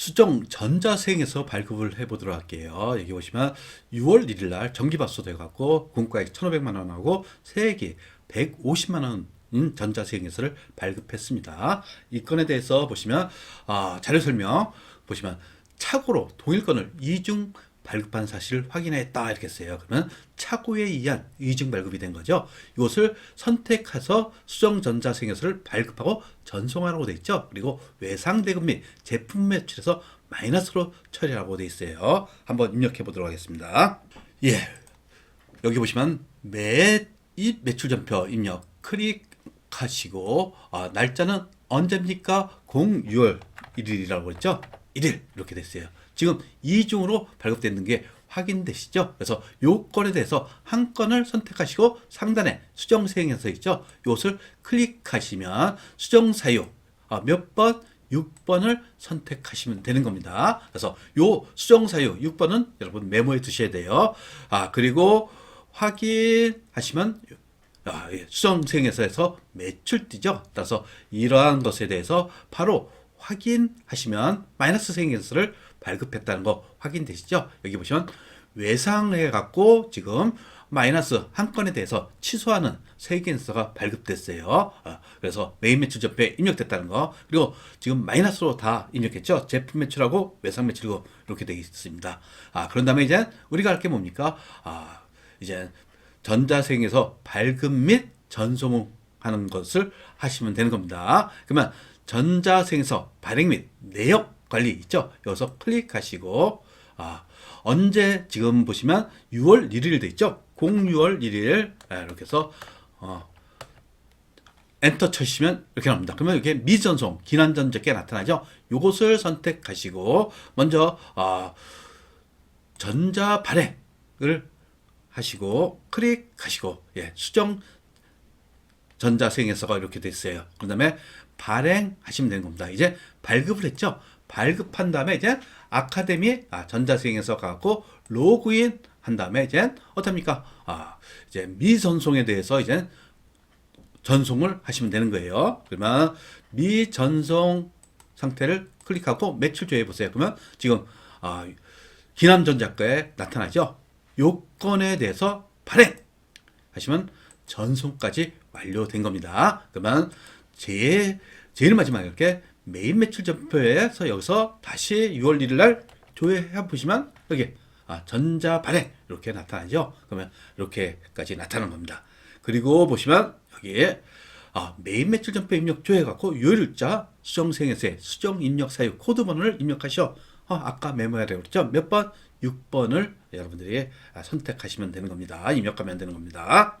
수정 전자생에서 발급을 해보도록 할게요. 여기 보시면 6월 1일 날 전기밥소 돼갖고 공과액 1,500만 원하고 세액이 150만 원인 전자생에서를 발급했습니다. 이 건에 대해서 보시면 아, 자료 설명 보시면 착오로 동일건을 이중 발급한 사실을 확인했다 이렇게 써요. 그러면 착오에 의한 이중 발급이 된 거죠. 이것을 선택해서 수정 전자생에서를 발급하고 전송하라고 돼 있죠. 그리고 외상 대금 및 제품 매출에서 마이너스로 처리하라고 돼 있어요. 한번 입력해 보도록 하겠습니다. 예. 여기 보시면 매 이 매출 전표 입력 클릭하시고 아, 날짜는 언제입니까? 0 6월 1일이라고 했죠. 1일 이렇게 됐어요. 지금 이중으로 발급되는 게 확인되시죠? 그래서 요 건에 대해서 한 건을 선택하시고 상단에 수정 사용해서 있죠. 이것을 클릭하시면 수정 사유 아, 몇 번? 6번을 선택하시면 되는 겁니다. 그래서 요 수정 사유 6번은 여러분 메모해 두셔야 돼요. 아, 그리고 확인하시면 아, 예, 수정생에서 매출 띠죠. 따라서 이러한 것에 대해서 바로 확인하시면 마이너스 생에서를 발급했다는 거 확인되시죠? 여기 보시면 외상해 갖고 지금 마이너스 한 건에 대해서 취소하는 세개인서가 발급됐어요. 아, 그래서 메인 매출 접에 입력됐다는 거. 그리고 지금 마이너스로 다 입력했죠. 제품 매출하고 외상 매출이고 이렇게 되어 있습니다. 아, 그런 다음에 이제 우리가 할 게 뭡니까? 아, 이제 전자생에서 발급 및 전송하는 것을 하시면 되는 겁니다. 그러면 전자생에서 발행 및 내역 관리 있죠? 여기서 클릭하시고 아, 언제 지금 보시면 6월 1일 돼 있죠? 06월 1일 아, 이렇게 해서 어, 엔터 쳐시면 이렇게 나옵니다. 그러면 이게 미전송 기난전 적게 나타나죠. 요것을 선택하시고 먼저 어, 전자 발행을 하시고 클릭하시고 예, 수정 전자생에서가 이렇게 됐어요. 그 다음에 발행하시면 되는 겁니다. 이제 발급을 했죠. 발급한 다음에 이제 아카데미 아, 전자생에서 가고 로그인 한 다음에 이제 어떻습니까? 아, 이제 미전송에 대해서 이제 전송을 하시면 되는 거예요. 그러면 미전송 상태를 클릭하고 매출 조회 보세요. 그러면 지금 아, 기남전자가에 나타나죠. 요건에 대해서 발행 하시면 전송까지 완료된 겁니다. 그러면 제 제일 마지막에 이렇게 메인 매출 전표에서 여기서 다시 6월 1일 날 조회해 보시면 여기 아, 전자 발행 이렇게 나타나죠. 그러면 이렇게까지 나타나는 겁니다. 그리고 보시면 여기에 아, 메인 매출 전표 입력 조회 갖고 요일자 수정 생에서의 수정 입력 사유 코드 번호를 입력하셔. 어, 아까 메모하라고 그랬죠? 몇 번? 6번을 여러분들이 아, 선택하시면 되는 겁니다. 입력하면 되는 겁니다.